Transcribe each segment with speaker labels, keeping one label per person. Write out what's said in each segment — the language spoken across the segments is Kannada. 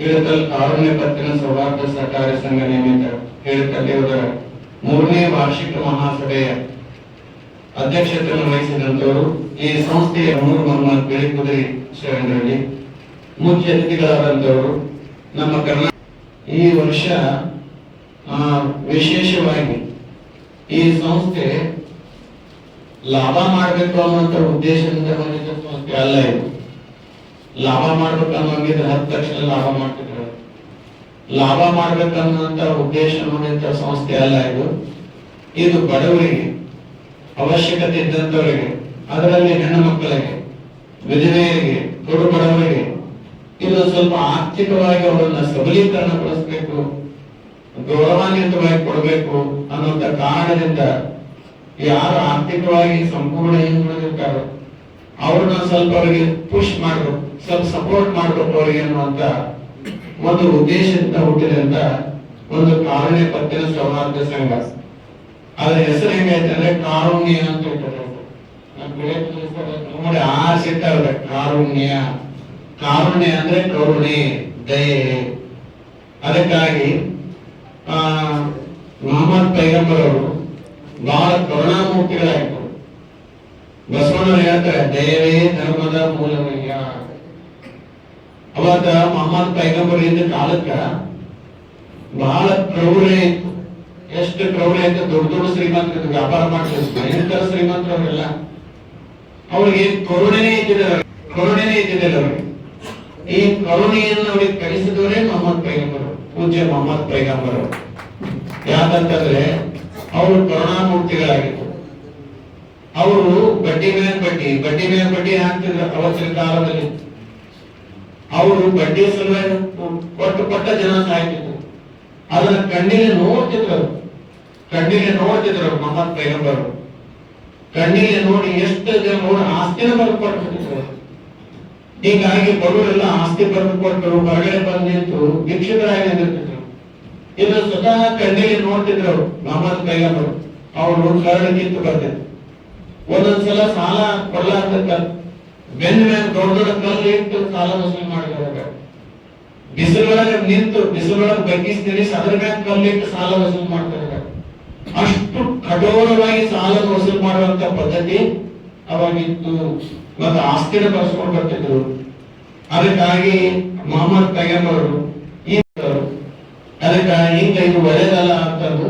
Speaker 1: ಇಳಕಲ್ ಆರನೇ ಪತ್ತಿನ ಸೌಹಾರ್ದ ಸಹಕಾರಿ ಸಂಘ ನಿಯಮಿತ ಇಳಕಲ್ಲಿಯವರ ಮೂರನೇ ವಾರ್ಷಿಕ ಮಹಾಸಭೆಯ ಅಧ್ಯಕ್ಷತೆಯನ್ನು ವಹಿಸಿದಂತವರು ಈ ಸಂಸ್ಥೆಯ ಮೂರು ಮೊಹಮ್ಮದ್ ಬೆಳಿಕುದಿರಿ ಶರಣರಲ್ಲಿ ಮುಖ್ಯ ಅತಿಥಿಗಳಾದಂತವರು ನಮ್ಮ ಕರ್ನಾಟಕ ಈ ವರ್ಷ ವಿಶೇಷವಾಗಿ ಈ ಸಂಸ್ಥೆ ಲಾಭ ಮಾಡಬೇಕು ಅನ್ನುವಂತ ಉದ್ದೇಶದಿಂದ ಬಂದಿದ್ದ ಸಂಸ್ಥೆ ಅಲ್ಲ ಇದು. ಲಾಭ ಮಾಡ್ಬೇಕನ್ನೋಂಗಿದ್ರೆ ಹತ್ತು ತಕ್ಷಣ ಲಾಭ ಮಾಡ್ತಿದ್ರು. ಲಾಭ ಮಾಡ್ಬೇಕನ್ನುವಂತ ಉದ್ದೇಶ ಹೊಂದಿದ್ದ ಸಂಸ್ಥೆ ಅಲ್ಲ ಇದು. ಇದು ಬಡವರಿಗೆ ಅವಶ್ಯಕತೆ ಇದ್ದಂತವರಿಗೆ ಅದರಲ್ಲಿ ಹೆಣ್ಣು ಮಕ್ಕಳಿಗೆ, ವಿಧವೆಯರಿಗೆ ಕೊಡು ಬಡವರಿಗೆ, ಇದು ಸ್ವಲ್ಪ ಆರ್ಥಿಕವಾಗಿ ಅವರನ್ನ ಸಬಲೀಕರಣಗೊಳಿಸಬೇಕು, ಗೌರವಾನ್ವಿತವಾಗಿ ಕೊಡಬೇಕು ಅನ್ನುವಂತ ಕಾರಣದಿಂದ ಯಾರು ಆರ್ಥಿಕವಾಗಿ ಸಂಪೂರ್ಣ ಹಿಂದುಳಿದಿರ್ತಾರೋ, ಅವ್ರನ್ನ ಸ್ವಲ್ಪ ಅವರಿಗೆ ಪುಷ್ ಮಾಡ್ಬೇಕು. ಸ್ವಲ್ಪ ಸಪೋರ್ಟ್ ಮಾಡಬೇಕು ಅವರಿಗೆ ಅನ್ನುವಂತ ಒಂದು ಉದ್ದೇಶದಿಂದ ಹುಟ್ಟಿದಂತ ಒಂದು ಕಾರಣೆ ಪತ್ತಿನ ಸೌಹಾರ್ದ ಸಂಘ. ಅದ್ರ ಹೆಸರು ಹೆಂಗೈತೆ ಅಂದ್ರೆ ಕಾರುಣ್ಯ ಅಂತ ನೋಡಿ ನೋಡಿ ಆರ್ಸಿಟ್ಟಾವ್ರೆ ಕಾರುಣ್ಯ. ಕಾರುಣ್ಯ ಅಂದ್ರೆ ಕರುಣೆ, ದಯೆ. ಅದಕ್ಕಾಗಿ, ಆ, ಮೊಹಮ್ಮದ್ ಪೈಗಂಬರ್ ಅವರು ಬಹಳ ಕರುಣಾಮೂರ್ತಿಗಳಾಗಿದ್ದರು. ಬಸವಣ್ಣ ಹೇಳ್ತಾರೆ ದಯವೇ ಧರ್ಮದ ಮೂಲವಯ್ಯ. ಅವತ್ತ ಮೊಹಮ್ಮದ್ ಪೈಗಂಬರ್ ಇದ್ದ ಕಾಲಕ್ಕ ಬಹಳ ಇತ್ತು ಎಷ್ಟು ಕ್ರೌರೆ ಅಂತ ದೊಡ್ಡ ದೊಡ್ಡ ಶ್ರೀಮಂತರ ವ್ಯಾಪಾರ ಮಾಡ್ತಾರೆ, ಭಯಂಕರ ಶ್ರೀಮಂತರು ಅವರೆಲ್ಲ ಅವ್ರಿಗೆ ಕರುಣೆನೇ ಇದ್ದಿದೆ ಕರುಣೆನೇ ಇದ್ದಿದ್ದಿಲ್ಲ ಅವ್ರಿಗೆ. ಈ ಕರುಣೆಯನ್ನು ಅವ್ರಿಗೆ ಕಲಿಸಿದವರೇ ಮೊಹಮ್ಮದ್ ಪೈಗಂಬರ್, ಪೂಜ್ಯ ಮೊಹಮ್ಮದ್ ಪೈಗಂಬರ್ ಯಾಕಂತಂದ್ರೆ ಅವರು ಕರುಣಾಮೂರ್ತಿಗಳಾಗಿತ್ತು ಅವರು ಬಡ್ಡಿ ಮೇಲೆ ಬಡ್ಡಿ ಬಡ್ಡಿ ಮೇಲೆ ಬಡ್ಡಿ ಹಾಕ್ತಿದ್ರು ಅವತ್ತಿನ ಕಾಲದಲ್ಲಿ. ಅವರು ಬಡ್ಡಿ ಸಲುವಾಗಿ ಕೊಟ್ಟು ಕೊಟ್ಟ ಜನ ಸಾಯ್ತಿದ್ರು. ಅದನ್ನ ಕಣ್ಣಿಗೆ ನೋಡ್ತಿದ್ರು ಅವ್ರು. ಕಣ್ಣಿಗೆ ನೋಡ್ತಿದ್ರು ಮೊಹಮ್ಮದ್ ಪೈಗಂಬರು ಕಣ್ಣಿಗೆ ನೋಡಿ ಎಷ್ಟು ಜನ ನೋಡಿ ಆಸ್ತಿನ ಬರ್ದು ಕೊಟ್ಟಿದ್ರು ಅವ್ರು. ಹೀಗಾಗಿ ಬಡವರೆಲ್ಲ ಆಸ್ತಿ ಬರೆದು ಕೊಟ್ಟರು ಹೊರಗಡೆ ಬಂದಿತ್ತು ನಿಂತು ಭಿಕ್ಷುಕರಾಗಿ ನಿಂತಿದ್ರು. ಇದು ಸ್ವತಃ ಕಣ್ಣಿಗೆ ನೋಡ್ತಿದ್ರು ಮೊಹಮ್ಮದ್ ಪೈಗಂಬರು ಅವರು ಕರಡು ಕಿತ್ತು ಬರ್ತಿದ್ರು ಒಂದೊಂದ್ಸಲ ಸಾಲ ಕೊಡ್ಲಾರ್ದಕ್ಕ ಬೆನ್ನ ಮೇಲೆ ದೊಡ್ಡ ದೊಡ್ಡ ಕಲ್ಲು ಇಟ್ಟು ಸಾಲ ವಸೂಲಿ ಮಾಡಿದ್ದಾರೆ ಬಿಸಿಲೊಳಗೆ ನಿಂತು, ಬಿಸಿಲೊಳಗೆ ಬಗ್ಗಿಸಿ ನಿಲ್ಲಿಸಿ ಅದ್ರ ಕಲ್ಲು ಇಟ್ಟು ಸಾಲ ವಸೂಲಿ ಮಾಡ್ತಾರೆ ಅಷ್ಟು ಕಠೋರವಾಗಿ ಸಾಲ ವಸೂಲಿ ಮಾಡುವಂತ ಪದ್ಧತಿ ಅವಾಗಿತ್ತು. ಮತ್ತೆ ಆಸ್ತಿನ ಬರ್ಸ್ಕೊಂಡು ಬರ್ತಿದ್ರು. ಅದಕ್ಕಾಗಿ ಮೊಹಮ್ಮದ್ ಪೈಗಂಬರು ಅದಕ್ಕ ಹಿಂಗ ಇದು ಒಳ್ಳೇದಲ್ಲ ಅಂತಂದು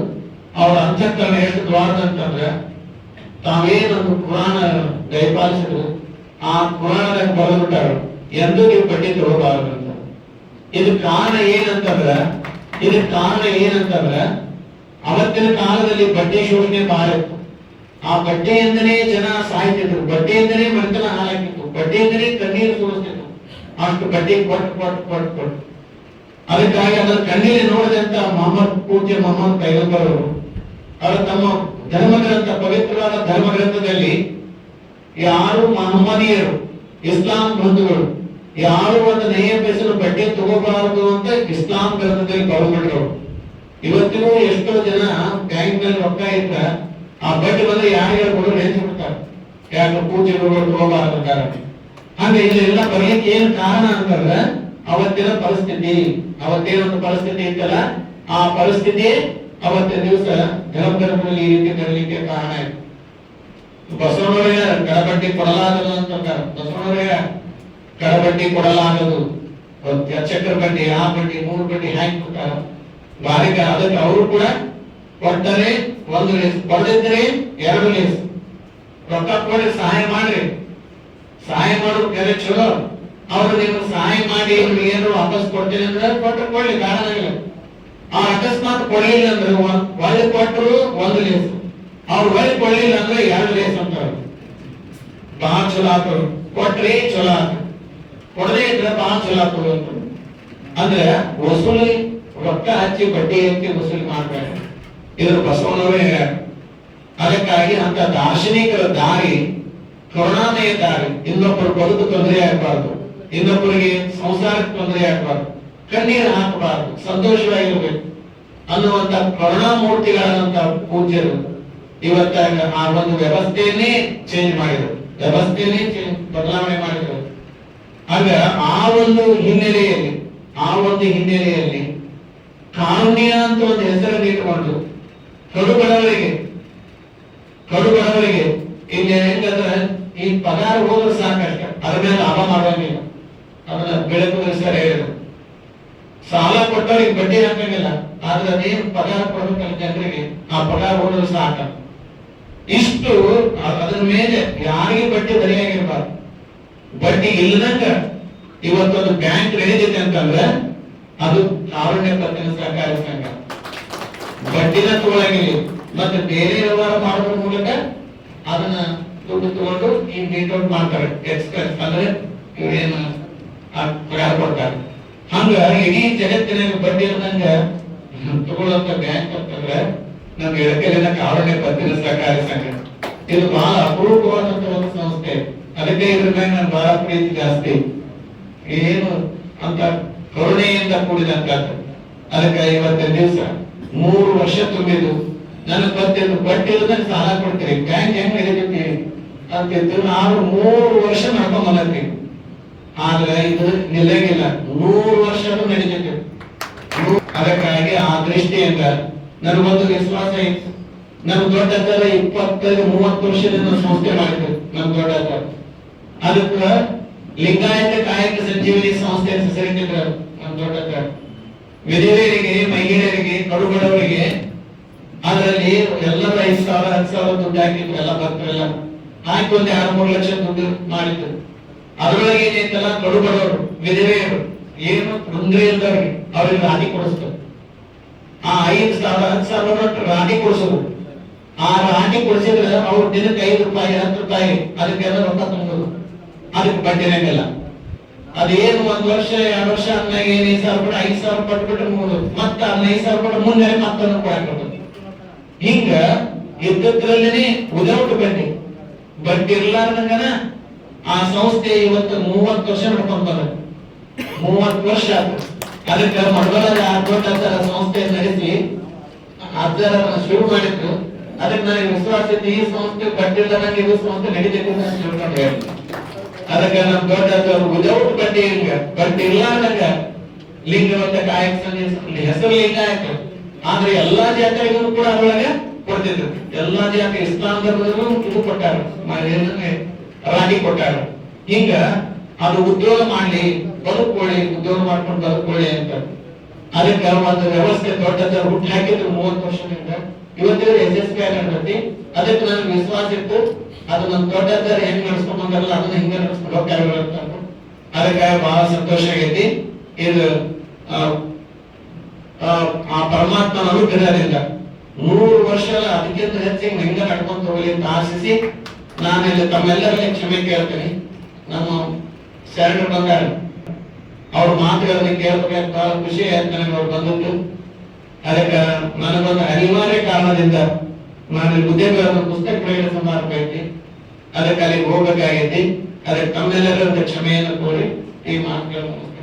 Speaker 1: ಅವ್ರ ಅಂತಃಕರಣ ಎಷ್ಟು ದ್ವಾರದಂತಂದ್ರೆ ತಾವೇನೊಂದು ಪುರಾಣ ದಯಪಾಲಿಸಿದ್ರು ಆ ಪುರಾಣದಾಗ ಬರೆದ್ಬಿಟ್ಟಾರ, ಎಂದೂ ನೀವು ಬಡ್ಡಿ ತಗೋಬಾರದು ಅಂತ ಇದಕ್ ಕಾರಣ ಏನಂತಂದ್ರ ಇದಕ್ ಕಾರಣ ಏನಂತಂದ್ರ, ಅವತ್ತಿನ ಕಾಲದಲ್ಲಿ ಬಡ್ಡಿ ಶೋಷಣೆ ಬಹಳ ಆ ಬಟ್ಟೆಯಿಂದನೇ ಜನ ಸಾಯ್ತಿದ್ರು ಬಟ್ಟೆಯಿಂದನೇ ಮನೆತನ ಹಾಳಾಗಿತ್ತು ಬಟ್ಟೆಯಿಂದನೇ ಕಣ್ಣೀರು ಸುರಿಸ್ತಿತ್ತು ಅಷ್ಟು ಬಡ್ಡಿ ಕೊಟ್ಟು ಕೊಟ್ಟು ಕೊಟ್ಟು ಕೊಟ್ಟು. ಅದಕ್ಕಾಗಿ ಅದರ ಕಣ್ಣೀರು ನೋಡಿದಂತ ಮೊಹಮ್ಮದ್ ಪೂಜ್ಯ ಮೊಹಮ್ಮದ್ ಪೈಗಂಬರ್ ಅವರು ಅವರು ತಮ್ಮ ಧರ್ಮಗ್ರಂಥ, ಪವಿತ್ರವಾದ ಧರ್ಮಗ್ರಂಥದಲ್ಲಿ ಯಾರು ಮಹಮ್ಮದೀಯರು ಇಸ್ಲಾಂ ಬಂಧುಗಳು. ಯಾರು ಒಂದು ನಯ ಪೈಸಲು ಬಡ್ಡಿ ತಗೋಬಾರದು ಅಂತ ಇಸ್ಲಾಂ ಗ್ರಂಥದಲ್ಲಿ ಬರೆದ್ಬಿಟ್ರು ಇವತ್ತಿಗೂ ಎಷ್ಟೋ ಜನ ಬ್ಯಾಂಕ್ನಲ್ಲಿ ರೊಕ್ಕ ಇದ್ರ ಆ ಬಡ್ಡಿ ಬಂದ್ರೆ ಯಾರ್ಯಾರು ಕೊಡೋ ನೆನ್ಸ್ಬಿಡ್ತಾರೆ ಯಾಕೆ ಪೂಜೆಗಳು ತಗೋಬಾರದು ಕಾರಣ ಹಂಗೆ ಇಲ್ಲೆಲ್ಲ ಬರ್ಲಿಕ್ಕೆ ಏನ್ ಕಾರಣ ಅಂತಂದ್ರೆ ಅವತ್ತಿನ ಪರಿಸ್ಥಿತಿ. ಅವತ್ತೇನೊಂದು ಪರಿಸ್ಥಿತಿ ಇತ್ತಲ್ಲ? ಆ ಪರಿಸ್ಥಿತಿ ಅವತ್ತಿನ ದಿವಸ ಧರ್ಮಧರ್ಮದಲ್ಲಿ ಈ ರೀತಿ ಬರಲಿಕ್ಕೆ ಕಾರಣ ಆಯ್ತು ಬಸವಣ್ಣವರೇ ಕಡಬಡ್ಡಿ ಕೊಡಲಾಗದು ಅಂತಂತಾರೆ ಬಸವಣ್ಣವರೇ ಕಡಬಟ್ಟಿ ಕೊಡಲಾಗದು. ಚಕ್ರ ಬಡ್ಡಿ ಆ ಬಡ್ಡಿ ಮೂರು ಬಡ್ಡಿ ಕೊಟ್ಟಾರ ಬಾರಿಕ ಅದಕ್ಕೆ ಅವರು ಕೂಡ ಕೊಟ್ಟರೆ ಒಂದು ಲೇಸ್. ಕೊಡದಿದ್ರೆ ಎರಡು ಲೇಸ್. ರೊಕ್ಕ ಕೊಡಿ, ಸಹಾಯ ಮಾಡ್ರಿ. ಸಹಾಯ ಮಾಡೋದು ಬೇರೆ ಚಲೋ. ಅವ್ರು ನೀವು ಸಹಾಯ ಮಾಡಿ ನಿಮ್ಗೆ ಏನು ವಾಪಸ್ ಕೊಡ್ತೀನಿ ಅಂದ್ರೆ ಕೊಟ್ಟು ಕೊಡ್ಲಿ, ಕಾರಣ ಇಲ್ಲ. ಆ ಅಕಸ್ಮಾತ್ ಕೊಡ್ಲಿಲ್ಲ ಅಂದ್ರೆ ಒಂದು ಕೊಟ್ಟರು ಒಂದು ಲೇಸ್. ಅವ್ರು ಬರೀ ಕೊಡ್ಲಿಲ್ಲ ಅಂದ್ರೆ ಎರಡು ಲೇಸ್ ಅಂತಾರ. ಬಹಳ ಚಲೋ ಆತರು. ಕೊಟ್ರಿ ಚಲೋ ಆತ. ಕೊಡದೇ ಇದ್ರೆ ಬಹಳ ಚಲೋ ಆತರು ಅಂತ ಅಂದ್ರೆ ವಸೂಲಿ ರೊಕ್ಕ ಹಚ್ಚಿ ಬಡ್ಡಿ ಹಚ್ಚಿ ವಸೂಲಿ ಮಾಡ್ಬೇಡ ಇದ್ರ ಬಸವನವರೇ. ಅದಕ್ಕಾಗಿ ಅಂತ ದಾರ್ಶನಿಕರ ದಾರಿ, ಕರುಣಾಮಯ ದಾರಿ. ಇನ್ನೊಬ್ಬರು ಬದುಕು ತೊಂದರೆ ಆಗಬಾರ್ದು. ಇನ್ನೊಬ್ಬರಿಗೆ ಸಂಸಾರಕ್ಕೆ ತೊಂದರೆ ಆಗಬಾರ್ದು. ಕಣ್ಣೀರು ಹಾಕಬಾರ್ದು. ಸಂತೋಷವಾಗಿರ್ಬೇಕು ಅನ್ನುವಂತ ಕರುಣಾಮೂರ್ತಿಗಳಾದಂತ ಪೂಜ್ಯರು. ಇವತ್ತ ಆ ಒಂದು ವ್ಯವಸ್ಥೆಯನ್ನೇ ಚೇಂಜ್ ಮಾಡಿದ್ರು. ವ್ಯವಸ್ಥೆಯನ್ನೇ ಬದಲಾವಣೆ ಮಾಡಿದ್ರು. ಆಗ ಆ ಒಂದು ಹಿನ್ನೆಲೆಯಲ್ಲಿ, ಆ ಒಂದು ಹಿನ್ನೆಲೆಯಲ್ಲಿ ಕಾರುಣ್ಯ ಅಂತ ಒಂದು ಹೆಸರನ್ನು ಇಟ್ಟುಕೊಂಡು ಕಡು ಬಡವರಿಗೆ ಕಡು ಬಡವರಿಗೆ ಇಲ್ಲಿ ಹೆಂಗಂದ್ರೆ ಈ ಪಗಾರ ಹೋದ್ರೆ ಸಾಕಷ್ಟ. ಅದ್ರ ಮೇಲೆ ಲಾಭ ಮಾಡೋಂಗಿಲ್ಲ ಅದನ್ನ ಬೆಳಕು ಸರ್ ಹೇಳಿದ್ರು. ಸಾಲ ಕೊಟ್ಟವ್ರಿಗೆ ಬಡ್ಡಿ ಹಾಕಂಗಿಲ್ಲ. ಆದ್ರೆ ಅದೇನು ಪಗಾರ ಕೊಡಬೇಕಲ್ಲ ಜನರಿಗೆ ಆ ಪಗಾರ ಹೋದ್ರೆ ಸಾಕ. ಇಷ್ಟು ಅದರ ಮೇಲೆ ಯಾರಿಗೆ ಬಡ್ಡಿ ಬರೆಯಾಗಿರ್ಬಾರ್ದು ಬಡ್ಡಿ ಇಲ್ಲದಂಗ ಇವತ್ತೊಂದು ಬ್ಯಾಂಕ್ ನಡೆದಿದೆ ಅಂತಂದ್ರೆ ಅದು ಆರಣ್ಯ ಪತ್ತಿನ ಸಹಕಾರಿ ಸಂಘ. ಬಡ್ಡಿನ ತಗೊಳಂಗಿಲ್ಲ. ಮತ್ತೆ ಬೇರೆ ವ್ಯವಹಾರ ಮಾಡೋದ್ರ ಮೂಲಕ ಅದನ್ನ ದುಡ್ಡು ತಗೊಂಡು ಈ ಔಟ್ ಮಾಡ್ತಾರೆ. ಎಕ್ಸ್ಪ್ರೆಸ್ ಅಂದ್ರೆ ಇವೇನು ಪರಿಹಾರ ಕೊಡ್ತಾರೆ. ಹಂಗ ಇಡೀ ಜಗತ್ತಿನಾಗ ಬಡ್ಡಿ ಇಲ್ಲದಂಗ ತಗೊಳ್ಳೋಂತ ಬ್ಯಾಂಕ್ ಅಂತಂದ್ರೆ ನಮ್ಮ ಎಡಕಲಿನ ಕಾರುಣ್ಯ ಪತ್ತಿನ ಸಹಕಾರಿ ಸಂಘ ಇದು ಬಹಳ ಅಪರೂಪವಾದಂತ ಒಂದು ಸಂಸ್ಥೆ. ಅದಕ್ಕೆ ಇದ್ರ ಮೇಲೆ ನನ್ ಬಹಳ ಪ್ರೀತಿ ಜಾಸ್ತಿ. ಏನು ಅಂತ ಕರುಣೆಯಿಂದ ಕೂಡಿದಂತದ್ದು ಅದಕ್ಕೆ ಇವತ್ತಿನ ದಿವಸ ಮೂರು ವರ್ಷ ತುಂಬಿದ್ದು. ಗೊತ್ತಿದ್ದು ಬಡ್ಡಿ ಇಲ್ಲದಂಗೆ ಸಾಲ ಕೊಡ್ತೀರಿ. ಬ್ಯಾಂಕ್ ಹೆಂಗ್ ಹೇಳಿ. ಅಂತಿದ್ದು ನಾನು ಮೂರು ವರ್ಷ ನಡ್ಕೊಂಡ್ ಆದ್ರೆ ಇದು ನಿಲ್ಲಂಗಿಲ್ಲ. ನೂರು ವರ್ಷನೂ ನಡೀತೈತಿ. ಅದಕ್ಕಾಗಿ ಆ ದೃಷ್ಟಿಯಿಂದ ನನಗೊಂದು ವಿಶ್ವಾಸ ಇತ್ತು ನಮ್ಮ ದೊಡ್ಡ ತರ ಇಪ್ಪತ್ತೈದು, ಮೂವತ್ತು ವರ್ಷದಿಂದ ಸಂಸ್ಥೆ ಮಾಡಿದ್ರು ನಮ್ ದೊಡ್ಡ ತರ ಅದಕ್ಕ ಲಿಂಗಾಯತ ಕಾಯಕ ಸಂಜೀವನಿ ಸಂಸ್ಥೆ ಹೆಸರಿಟ್ಟಿದ್ರು ನಮ್ಮ ದೊಡ್ಡ ತರ ವಿಧವೆಯರಿಗೆ ಮಹಿಳೆಯರಿಗೆ ಕಡು ಬಡವರಿಗೆ ಅದರಲ್ಲಿ ಎಲ್ಲರ ಐದು ಸಾವಿರ, ಹತ್ತು ಸಾವಿರ ದುಡ್ಡು ಹಾಕಿದ್ರು, ಎಲ್ಲ ಭಕ್ತರೆಲ್ಲ ಹಾಕಿ ಒಂದು ಆರು ಮೂರು ಲಕ್ಷ ದುಡ್ಡು ಮಾಡಿದ್ರು. ಅದರೊಳಗೆ ಏನೈತಲ್ಲ ಕಡು ಬಡವರು ವಿಧವೆಯರು ಏನು ತೊಂದರೆ ಇಲ್ದವ್ರಿಗೆ ಅವ್ರಿಗೆ ಹಾಕಿ ಕೊಡಿಸ್ತಾರೆ. ಆ ಐದು ಸಾವಿರ, ಹತ್ತು ಸಾವಿರ ನೋಟ್ ರಾಣಿ ಕೊಡಿಸೋದು. ಆ ರಾಣಿ ಕೊಡಿಸಿದ್ರೆ ಅವ್ರ ದಿನಕ್ಕೆ ಐದು ರೂಪಾಯಿ, ಹತ್ತು ರೂಪಾಯಿ, ಅದಕ್ಕೆಲ್ಲ ರೊಕ್ಕ ತುಂಬೋದು ಅದಕ್ಕೆ ಬಡ್ಡಿ ಬಡ್ಡಿರಂಗಿಲ್ಲ ಅದೇನು ಒಂದ್ ವರ್ಷ, ಎರಡು ವರ್ಷ ಏನ್ ಐದು ಸಾವಿರ ರೂಪಾಯಿ ಐದು ಸಾವಿರ ಕೊಟ್ಬಿಟ್ರೆ ಮೂರು. ಮತ್ತೆ ಹದಿನೈದು ಸಾವಿರ ರೂಪಾಯಿ ಮುಂದೆ ಮತ್ತೊಂದು ಕೊಡಬೇಕು ಹಿಂಗ ಇದ್ದದ್ರಲ್ಲೇನೆ ವಿದೌಟ್ ಬಡ್ಡಿ. ಬಡ್ಡಿ ಇರ್ಲಾರ್ದಂಗನ ಆ ಸಂಸ್ಥೆ ಇವತ್ತು ಮೂವತ್ತು ವರ್ಷ ನಡ್ಕೊಂತಾರೆ ಮೂವತ್ತು ವರ್ಷ ಆಯ್ತು. ಅದಕ್ಕೆ ಮಡಗಲದ ದೊಡ್ಡ ತರ ಸಂಸ್ಥೆ ನಡೆಸಿ ಅದರ ಶುರು ಮಾಡಿದ್ರು ಅದಕ್ಕೆ ನನಗೆ ವಿಶ್ವಾಸ ಇತ್ತು ಈ ಸಂಸ್ಥೆ ಕಟ್ಟಿಲ್ಲ, ನಂಗೆ ಇದು ಸಂಸ್ಥೆ ನಡೀತೈತೆ ಅಂತ ತಿಳ್ಕೊಂಡು ಹೇಳಿ ಅದಕ್ಕೆ ನಮ್ಮ ದೊಡ್ಡ ವಿದೌಟ್ ಬಡ್ಡಿ ಹಿಂಗ ಬಡ್ಡಿ ಅಂದಾಗ ಲಿಂಗವಂತ ಕಾಯಕ ಹೆಸರು ಹೆಸರು ಆಯ್ತು ಆದ್ರೆ ಎಲ್ಲಾ ಜಾತಿಗಳಿಗೂ ಕೂಡ ಅದ್ರೊಳಗೆ ಕೊಡ್ತಿದ್ರು. ಎಲ್ಲಾ ಜಾತಿ ಇಸ್ಲಾಂ ಧರ್ಮದವರು ಇದು ಕೊಟ್ಟಾರ. ರಾಗಿ ಕೊಟ್ಟಾರ. ಹಿಂಗ ಅದು ಉದ್ಯೋಗ ಮಾಡ್ಲಿ ಬದುಕೊಳ್ಳಿ ಉದ್ಯೋಗ ಮಾಡ್ಕೊಂಡು ಬದುಕೊಳ್ಳಿ ಅಂತ. ಅದಕ್ಕೆ ಒಂದು ವ್ಯವಸ್ಥೆ ದೊಡ್ಡದ ಹುಟ್ಟು ಹಾಕಿದ್ರು ಮೂವತ್ತು ವರ್ಷದಿಂದ. ಇವತ್ತಿನ ಯಶಸ್ವಿ ಆಗಿ ನಡೆದೈತಿ. ಅದಕ್ಕೆ ನನಗೆ ವಿಶ್ವಾಸ ಇತ್ತು. ಅದು ನನ್ನ ದೊಡ್ಡದಾರ ಹೆಂಗ್ ನಡ್ಸ್ಕೊಂಡು ಅದನ್ನ ಹಿಂಗೆ ನಡ್ಸ್ಕೊಂಡು ಅಂತ ಅದಕ್ಕೆ ಬಹಳ ಸಂತೋಷ ಆಗೈತಿ. ಇದು ಆ, ಪರಮಾತ್ಮನ ಅನುಗ್ರಹದಿಂದ ನೂರು ವರ್ಷ ಅದಕ್ಕಿಂತ ಹೆಚ್ಚಿಗೆ ಹೆಂಗ ನಡ್ಕೊಂಡು ಹೋಗಲಿ ಅಂತ ಆಶಿಸಿ ನಾನು ಇಲ್ಲಿ ತಮ್ಮೆಲ್ಲರಲ್ಲಿ ಕ್ಷಮೆ ಕೇಳ್ತೀನಿ. ನಮ್ಮ ಶರಣರು ಬಂದಾರ. ಅವ್ರ ಮಾತುಗಳನ್ನ ಕೇಳಬೇಕಂತ ಖುಷಿ ಆಯ್ತು ನನಗೆ ಅವ್ರು ಬಂದದ್ದು. ಅದಕ್ಕೆ ನನಗೊಂದು ಅನಿವಾರ್ಯ ಕಾರಣದಿಂದ ನಾನು ಉದ್ಯಮಿಗಳನ್ನು ಪುಸ್ತಕ ಪ್ರಕಟಣೆ ಸಮಾರಂಭ ಐತಿ. ಅದಕ್ಕೆ ಅಲ್ಲಿಗೆ ಹೋಗಬೇಕಾಗೈತಿ. ಅದಕ್ಕೆ ತಮ್ಮೆಲ್ಲರ ಕ್ಷಮೆಯನ್ನು ಕೋರಿ ಈ ಮಾತುಗಳನ್ನು.